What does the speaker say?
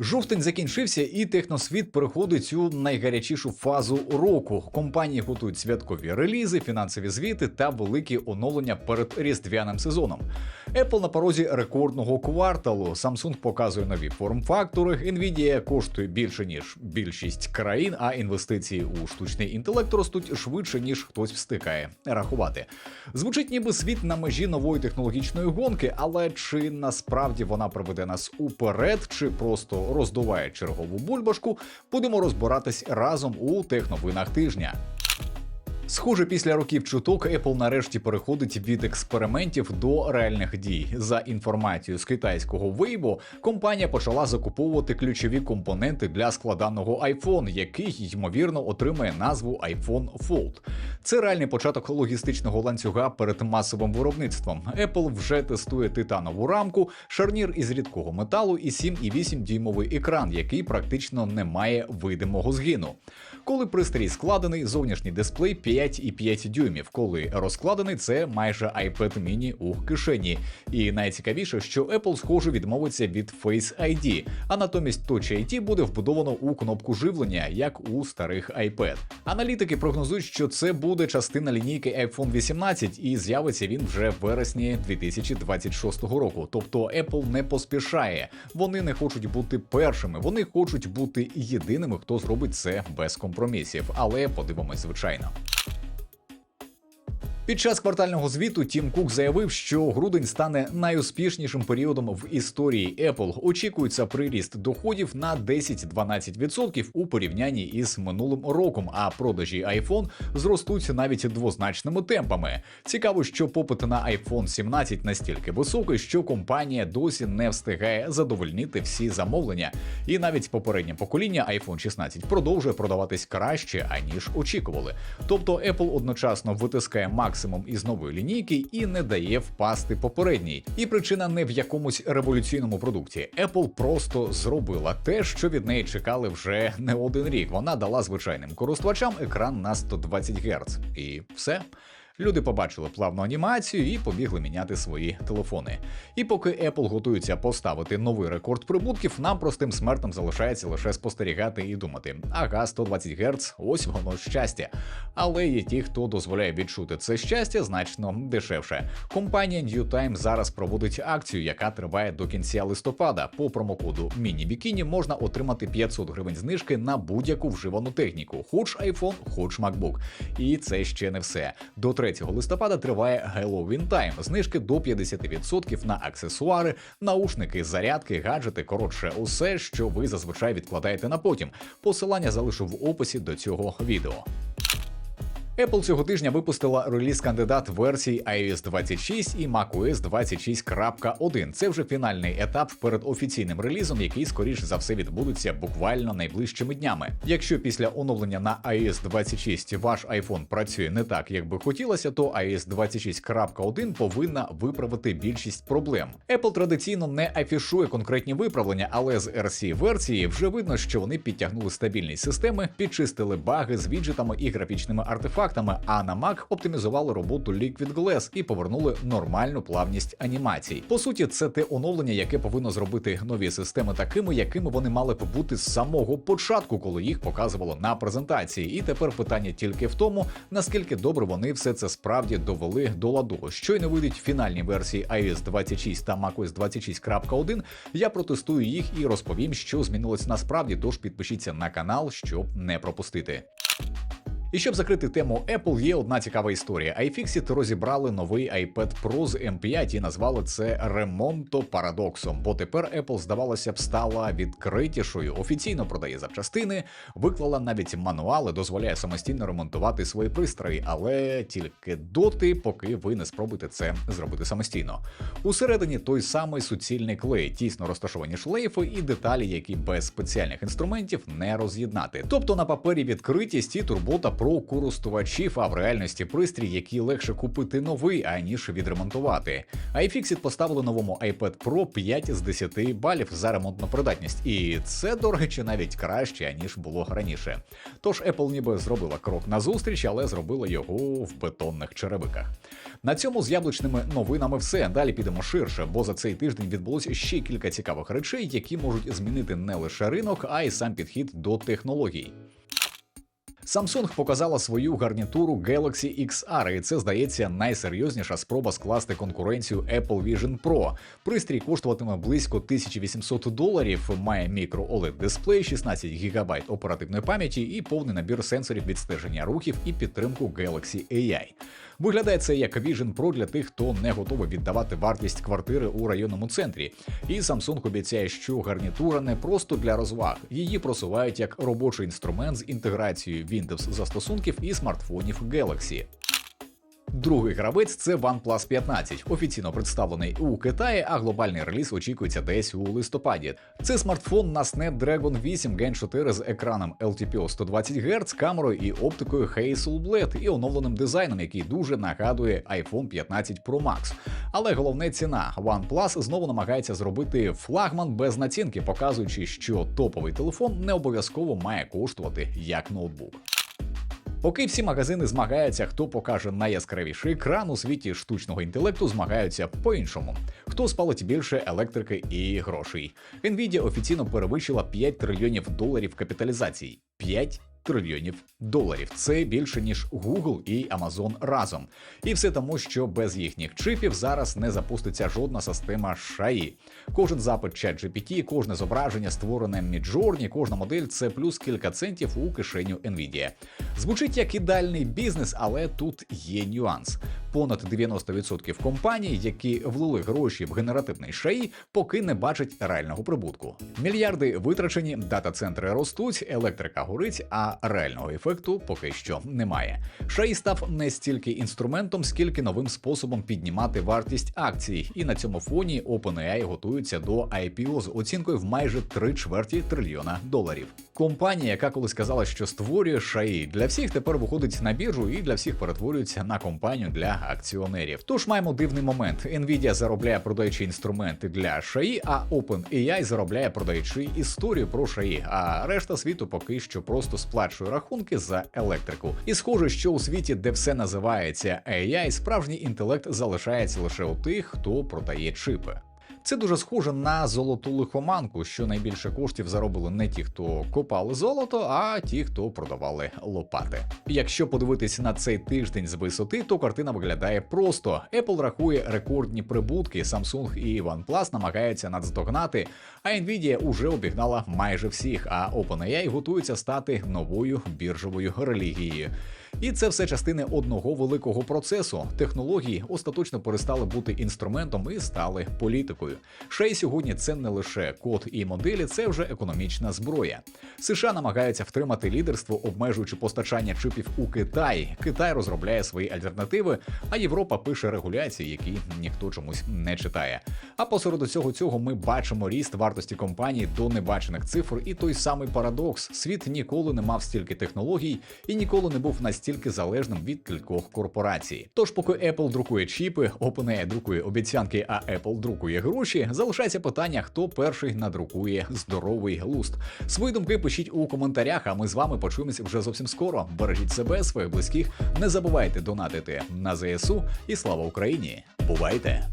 Жовтень закінчився, і техносвіт переходить у найгарячішу фазу року. Компанії готують святкові релізи, фінансові звіти та великі оновлення перед різдвяним сезоном. Apple на порозі рекордного кварталу. Samsung показує нові форм-фактори. Nvidia коштує більше ніж більшість країн, а інвестиції у штучний інтелект ростуть швидше ніж хтось встигає рахувати. Звучить ніби світ на межі нової технологічної гонки, але чи насправді вона приведе нас уперед, чи просто роздуває чергову бульбашку, будемо розбиратись разом у техновинах тижня. Схоже, після років чуток Apple нарешті переходить від експериментів до реальних дій. За інформацією з китайського Weibo, компанія почала закуповувати ключові компоненти для складаного iPhone, який ймовірно отримає назву iPhone Fold. Це реальний початок логістичного ланцюга перед масовим виробництвом. Apple вже тестує титанову рамку, шарнір із рідкого металу і 7,8 дюймовий екран, який практично не має видимого згину. Коли пристрій складений, зовнішній дисплей 5,5 дюймів. Коли розкладений, це майже iPad mini у кишені. І найцікавіше, що Apple, схоже, відмовиться від Face ID, а натомість Touch ID буде вбудовано у кнопку живлення, як у старих iPad. Аналітики прогнозують, що це буде частина лінійки iPhone 18, і з'явиться він вже в вересні 2026 року. Тобто Apple не поспішає. Вони не хочуть бути першими, вони хочуть бути єдиними, хто зробить це без компромісів. Але подивимось, звичайно. Під час квартального звіту Тім Кук заявив, що грудень стане найуспішнішим періодом в історії Apple. Очікується приріст доходів на 10-12% у порівнянні із минулим роком, а продажі iPhone зростуть навіть двозначними темпами. Цікаво, що попит на iPhone 17 настільки високий, що компанія досі не встигає задовольнити всі замовлення, і навіть попереднє покоління iPhone 16 продовжує продаватись краще аніж очікували. Тобто Apple одночасно витискає максимум із нової лінійки і не дає впасти попередній. І причина не в якомусь революційному продукті. Apple просто зробила те, що від неї чекали вже не один рік. Вона дала звичайним користувачам екран на 120 Гц. І все. Люди побачили плавну анімацію і побігли міняти свої телефони. І поки Apple готується поставити новий рекорд прибутків, нам простим смертним залишається лише спостерігати і думати: ага, 120 Гц, ось воно щастя. Але є ті, хто дозволяє відчути це щастя значно дешевше. Компанія New Time зараз проводить акцію, яка триває до кінця листопада. По промокоду Міні-Бікіні можна отримати 500 гривень знижки на будь-яку вживану техніку, хоч iPhone, хоч MacBook. І це ще не все. До 3 листопада триває Halloween Time. Знижки до 50% на аксесуари, наушники, зарядки, гаджети. Коротше, усе, що ви зазвичай відкладаєте на потім. Посилання залишу в описі до цього відео. Apple цього тижня випустила реліз кандидат версій iOS 26 і macOS 26.1. Це вже фінальний етап перед офіційним релізом, який скоріш за все відбудеться буквально найближчими днями. Якщо після оновлення на iOS 26 ваш iPhone працює не так, як би хотілося, то iOS 26.1 повинна виправити більшість проблем. Apple традиційно не афішує конкретні виправлення, але з RC версії вже видно, що вони підтягнули стабільність системи, підчистили баги з віджитами і графічними артефактами артефактами, а на Mac оптимізували роботу Liquid Glass і повернули нормальну плавність анімацій. По суті, це те оновлення, яке повинно зробити нові системи такими, якими вони мали б бути з самого початку, коли їх показувало на презентації. І тепер питання тільки в тому, наскільки добре вони все це справді довели до ладу. Щойно вийдуть фінальні версії iOS 26 та macOS 26.1, я протестую їх і розповім, що змінилось насправді. Тож підпишіться на канал, щоб не пропустити. І щоб закрити тему Apple, є одна цікава історія. iFixit розібрали новий iPad Pro з M5 і назвали це ремонто парадоксом. Бо тепер Apple, здавалося б, стала відкритішою, офіційно продає запчастини, виклала навіть мануали, дозволяє самостійно ремонтувати свої пристрої, але тільки доти, поки ви не спробуєте це зробити самостійно. Усередині той самий суцільний клей, тісно розташовані шлейфи і деталі, які без спеціальних інструментів не роз'єднати. Тобто на папері відкритість і турбота про користувачів, а в реальності пристрій, який легше купити новий, аніж відремонтувати. iFixit поставили новому iPad Pro 5 з 10 балів за ремонтну придатність, і це до речі навіть краще ніж було раніше. Тож Apple ніби зробила крок назустріч, але зробила його в бетонних черевиках. На цьому з яблучними новинами все. Далі підемо ширше, бо за цей тиждень відбулося ще кілька цікавих речей, які можуть змінити не лише ринок, а й сам підхід до технологій. Samsung показала свою гарнітуру Galaxy XR, і це здається найсерйозніша спроба скласти конкуренцію Apple Vision Pro. Пристрій коштуватиме близько 1800 доларів, має мікро oled дисплей, 16 ГБ оперативної пам'яті і повний набір сенсорів відстеження рухів і підтримку Galaxy AI. Виглядає це як Vision Pro для тих, хто не готовий віддавати вартість квартири у районному центрі. І Samsung обіцяє, що гарнітура не просто для розваг, її просувають як робочий інструмент з інтеграцією Windows застосунків і смартфонів Galaxy. Другий гравець це OnePlus 15, офіційно представлений у Китаї, а глобальний реліз очікується десь у листопаді. Це смартфон на Snapdragon 8 Gen 4 з екраном LTPO 120 Гц, камерою і оптикою Hasselblad і оновленим дизайном, який дуже нагадує iPhone 15 Pro Max. Але головне ціна OnePlus знову намагається зробити флагман без націнки, показуючи, що топовий телефон не обов'язково має коштувати як ноутбук. Поки всі магазини змагаються, хто покаже найяскравіший екран у світі штучного інтелекту, змагаються по-іншому. Хто спалить більше електрики і грошей? Nvidia офіційно перевищила 5 трильйонів доларів капіталізації. 5 трильйонів доларів. Це більше ніж Google і Amazon разом. І все тому, що без їхніх чипів зараз не запуститься жодна система шаї. Кожен запит ChatGPT, кожне зображення, створене Midjourney, кожна модель це плюс кілька центів у кишеню Nvidia. Звучить як ідеальний бізнес, але тут є нюанс. Понад 90% компаній, які влили гроші в генеративний шаї, поки не бачать реального прибутку. Мільярди витрачені, дата-центри ростуть, електрика горить, а реального ефекту поки що немає. Шаї став не стільки інструментом, скільки новим способом піднімати вартість акцій. І на цьому фоні OpenAI готується до IPO з оцінкою в майже 3 чверті трильйона доларів. Компанія, яка колись сказала, що створює шаї, для всіх тепер виходить на біржу і для всіх перетворюється на компанію для акціонерів. Тож маємо дивний момент: Nvidia заробляє продаючи інструменти для шаї, а OpenAI заробляє продаючи історію про шаї. А решта світу поки що просто сплачує рахунки за електрику. І схоже, що у світі, де все називається AI, справжній інтелект залишається лише у тих, хто продає чипи. Це дуже схоже на золоту лихоманку, що найбільше коштів заробили не ті, хто копали золото, а ті, хто продавали лопати. Якщо подивитися на цей тиждень з висоти, то картина виглядає просто: Apple рахує рекордні прибутки, Samsung і OnePlus намагаються надздогнати, а Nvidia уже обігнала майже всіх. А OpenAI готується стати новою біржовою релігією. І це все частини одного великого процесу. Технології остаточно перестали бути інструментом і стали політикою. Шей сьогодні це не лише код і моделі, це вже економічна зброя. США намагаються втримати лідерство, обмежуючи постачання чипів у Китай. Китай розробляє свої альтернативи, а Європа пише регуляції, які ніхто чомусь не читає. А посеред усього цього ми бачимо ріст вартості компаній до небачених цифр, і той самий парадокс: світ ніколи не мав стільки технологій і ніколи не був настільки залежним від кількох корпорацій. Тож, поки Apple друкує чіпи, OpenAI друкує обіцянки, а Apple друкує гроші, залишається питання, хто перший надрукує здоровий глуст. Свої думки пишіть у коментарях, а ми з вами почуємося вже зовсім скоро. Бережіть себе, своїх близьких, не забувайте донатити на ЗСУ і слава Україні! Бувайте!